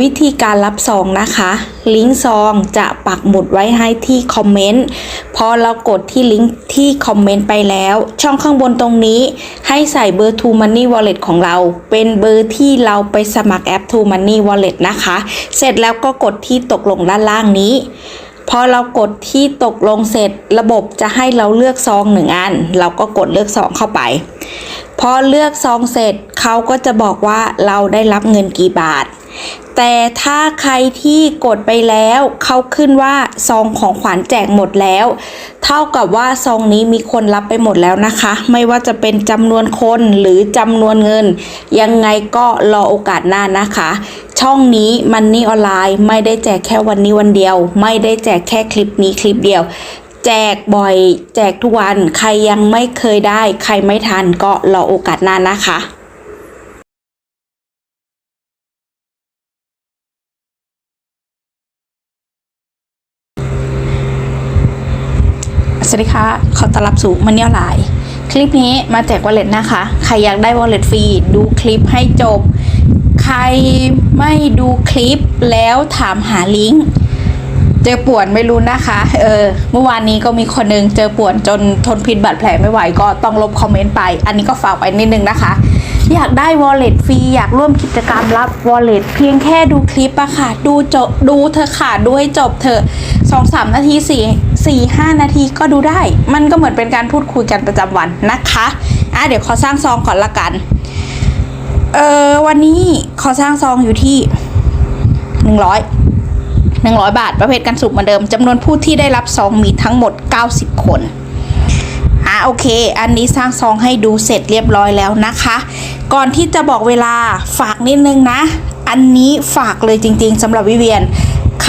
วิธีการรับซองนะคะ ลิงก์ซองจะปักหมุดไว้ให้ที่คอมเมนต์ พอเรากดที่ลิงก์ที่คอมเมนต์ไปแล้ว ช่องข้างบนตรงนี้ให้ใส่เบอร์ True Money Wallet ของเรา เป็นเบอร์ที่เราไปสมัครแอป True Money Wallet นะคะ เสร็จแล้วก็กดที่ตกลงด้านล่างนี้พอเรากดที่ตกลงเสร็จระบบจะให้เราเลือกซองหนึ่งอัน เราก็กดเลือกซองเข้าไป พอเลือกซองเสร็จเขาก็จะบอกว่าเราได้รับเงินกี่บาท แต่ถ้าใครที่กดไปแล้วเขาขึ้นว่าซองของขวัญแจกหมดแล้ว เท่ากับว่าซองนี้มีคนรับไปหมดแล้วนะคะ ไม่ว่าจะเป็นจำนวนคนหรือจำนวนเงิน ยังไงก็รอโอกาสหน้านะคะ ช่องนี้มันนี่ออนไลน์ไม่ได้แจกแค่วันนี้วันเดียว ไม่ได้แจกแค่คลิปนี้คลิปเดียวแจกบ่อย แจกทุกวัน ใครยังไม่เคยได้ ใครไม่ทันก็รอโอกาสหน้านะคะ สวัสดีค่ะ ขอต้อนรับสู่มันเนียลไลน์คลิปนี้มาแจกวอลเล็ตนะคะ ใครอยากได้วอลเล็ตฟรีดูคลิปให้จบ ใครไม่ดูคลิปแล้วถามหาลิงก์ เจอป่วนไม่รู้นะคะ เออ เมื่อวานนี้ก็มีคนหนึงเจอป่วนจนทนพิษบาดแผลไม่ไหวก็ต้องลบคอมเมนต์ไป อันนี้ก็ฝากไว้นิดนึงนะคะ อยากได้วอลเล็ตฟรีอยากร่วมกิจกรรมรับวอลเล็ตเพียงแค่ดูคลิปอะค่ะ ดูจบดูเธอค่ะดูให้จบเถอ สองสามนาทีสี่สี่ห้านาทีก็ดูได้ มันก็เหมือนเป็นการพูดคุยกันประจำวันนะคะอะเดี๋ยวขอสร้างซองก่อนละกันเออวันนี้ขอสร้างซองอยู่ที่หนึ่งร้อย100บาท ประเภทกันสุกเหมือนเดิมจำนวนผู้ที่ได้รับซองมีทั้งหมด 90 คนอะโอเค อันนี้สร้างซองให้ดูเสร็จเรียบร้อยแล้วนะคะ ก่อนที่จะบอกเวลาฝากนิดนึงนะ อันนี้ฝากเลยจริง ๆสำหรับวิเวียน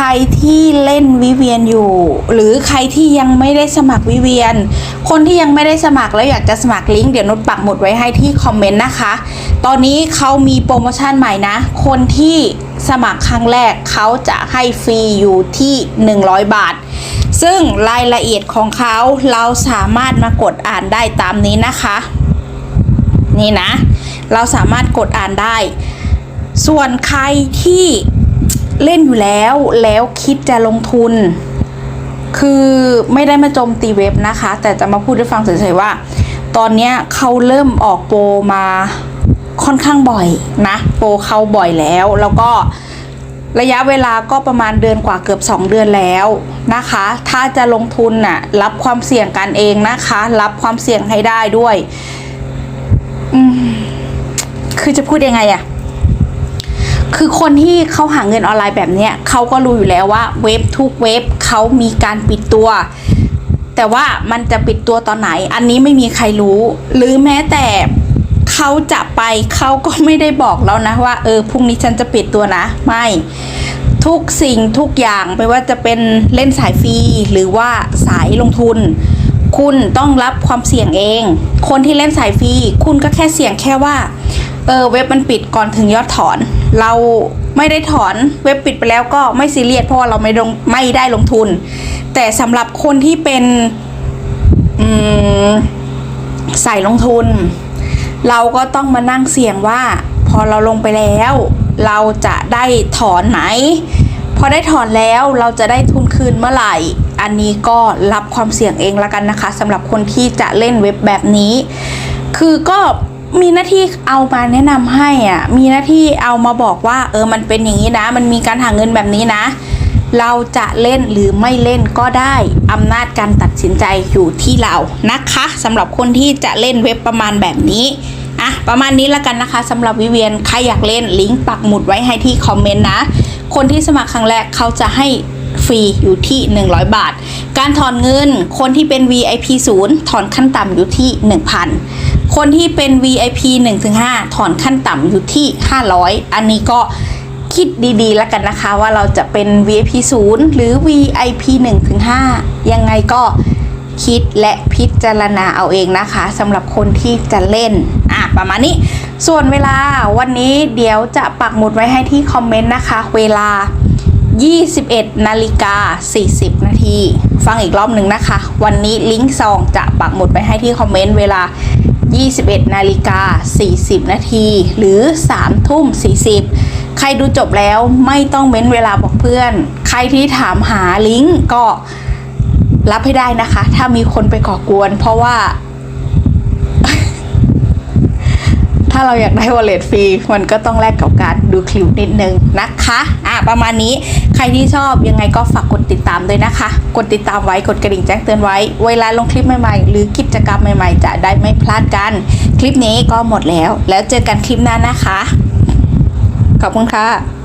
ใครที่เล่นวิเวียนอยู่ หรือใครที่ยังไม่ได้สมัครวิเวียน คนที่ยังไม่ได้สมัครแล้วอยากจะสมัครลิงก์เดี๋ยวนุชปักหมุดไว้ให้ที่คอมเมนต์นะคะ ตอนนี้เขามีโปรโมชั่นใหม่นะ คนที่สมัครครั้งแรกเขาจะให้ฟรีอยู่ที่ 100 บาท ซึ่งรายละเอียดของเขาเราสามารถมากดอ่านได้ตามนี้นะคะ นี่นะ เราสามารถกดอ่านได้ ส่วนใครที่ เล่นอยู่แล้วแล้วคิดจะลงทุน คือไม่ได้มาโจมตีเว็บนะคะ แต่จะมาพูดให้ฟังเฉยๆว่า ตอนเนี้ยเขาเริ่มออกโปรมาค่อนข้างบ่อยนะ โปรเขาบ่อยแล้วแล้วก็ระยะเวลาก็ประมาณเดือนกว่าเกือบ 2 เดือนแล้วนะคะ ถ้าจะลงทุนน่ะรับความเสี่ยงกันเองนะคะ รับความเสี่ยงให้ได้ด้วยอืมคือจะพูดยังไงอะ คือคนที่เขาหาเงินออนไลน์แบบเนี้ยเขาก็รู้อยู่แล้วว่าเว็บทุกเว็บเขามีการปิดตัว แต่ว่ามันจะปิดตัวตอนไหน อันนี้ไม่มีใครรู้ หรือแม้แต่เขาจะไปเขาก็ไม่ได้บอกแล้วนะว่าเออพรุ่งนี้ฉันจะปิดตัวนะ ไม่ทุกสิ่งทุกอย่างไม่ว่าจะเป็นเล่นสายฟรีหรือว่าสายลงทุน คุณต้องรับความเสี่ยงเอง คนที่เล่นสายฟรีคุณก็แค่เสี่ยงแค่ว่า เออเว็บมันปิดก่อนถึงยอดถอน เราไม่ได้ถอนเว็บปิดไปแล้วก็ไม่ซีเรียสเพราะว่าเราไม่ลงไม่ได้ลงทุน แต่สำหรับคนที่เป็นใส่ลงทุน เราก็ต้องมานั่งเสี่ยงว่า พอเราลงไปแล้ว เราจะได้ถอนไหมพอได้ถอนแล้วเราจะได้ทุนคืนเมื่อไหร่ อันนี้ก็รับความเสี่ยงเองละกันนะคะสำหรับคนที่จะเล่นเว็บแบบนี้ คือก็ มีหน้าที่เอามาแนะนำให้อะ มีหน้าที่เอามาบอกว่า เออมันเป็นอย่างนี้นะ มันมีการหาเงินแบบนี้นะ เราจะเล่นหรือไม่เล่นก็ได้อำนาจการตัดสินใจอยู่ที่เรานะคะสำหรับคนที่จะเล่นเว็บประมาณแบบนี้อะประมาณนี้ละกันนะคะสำหรับวิเวียนใครอยากเล่นลิงก์ปักหมุดไว้ให้ที่คอมเมนต์นะ คนที่สมัครครั้งแรกเขาจะให้ฟรีอยู่ที่ 100 บาท การถอนเงินคนที่เป็น VIP 0ถอนขั้นต่ำอยู่ที่ 1,000 คนที่เป็น VIP 1-5 ถอนขั้นต่ำอยู่ที่ 500 อันนี้ก็คิดดีๆ แล้วกันนะคะว่าเราจะเป็น VIP 0 หรือ VIP 1-5 ยังไงก็คิดและพิจารณาเอาเองนะคะสำหรับคนที่จะเล่น อะ ประมาณนี้ ส่วนเวลาวันนี้เดี๋ยวจะปักหมุดไว้ให้ที่คอมเมนต์นะคะ เวลา 21นาฬิกา 40 นาที ฟังอีกรอบหนึ่งนะคะ วันนี้ลิงก์ซองจะปักหมุดไปให้ที่คอมเมนต์เวลา 21นาฬิกา40 นาที หรือ 3 ทุ่ม 40 ใครดูจบแล้วไม่ต้องเม้นเวลาบอกเพื่อน ใครที่ถามหาลิงก์ก็รับให้ได้นะคะ ถ้ามีคนไปก่อกวน เพราะว่า ถ้าเราอยากได้วอลเล็ตฟรีมันก็ต้องแลกกับการดูคลิปนิดนึงนะคะอะประมาณนี้ใครที่ชอบยังไงก็ฝากกดติดตามด้วยนะคะ กดติดตามไว้กดกระดิ่งแจ้งเตือนไว้ เวลาลงคลิปใหม่ๆ หรือกิจกรรมใหม่ๆ จะได้ไม่พลาดกัน คลิปนี้ก็หมดแล้ว แล้วเจอกันคลิปหน้านะคะ ขอบคุณค่ะ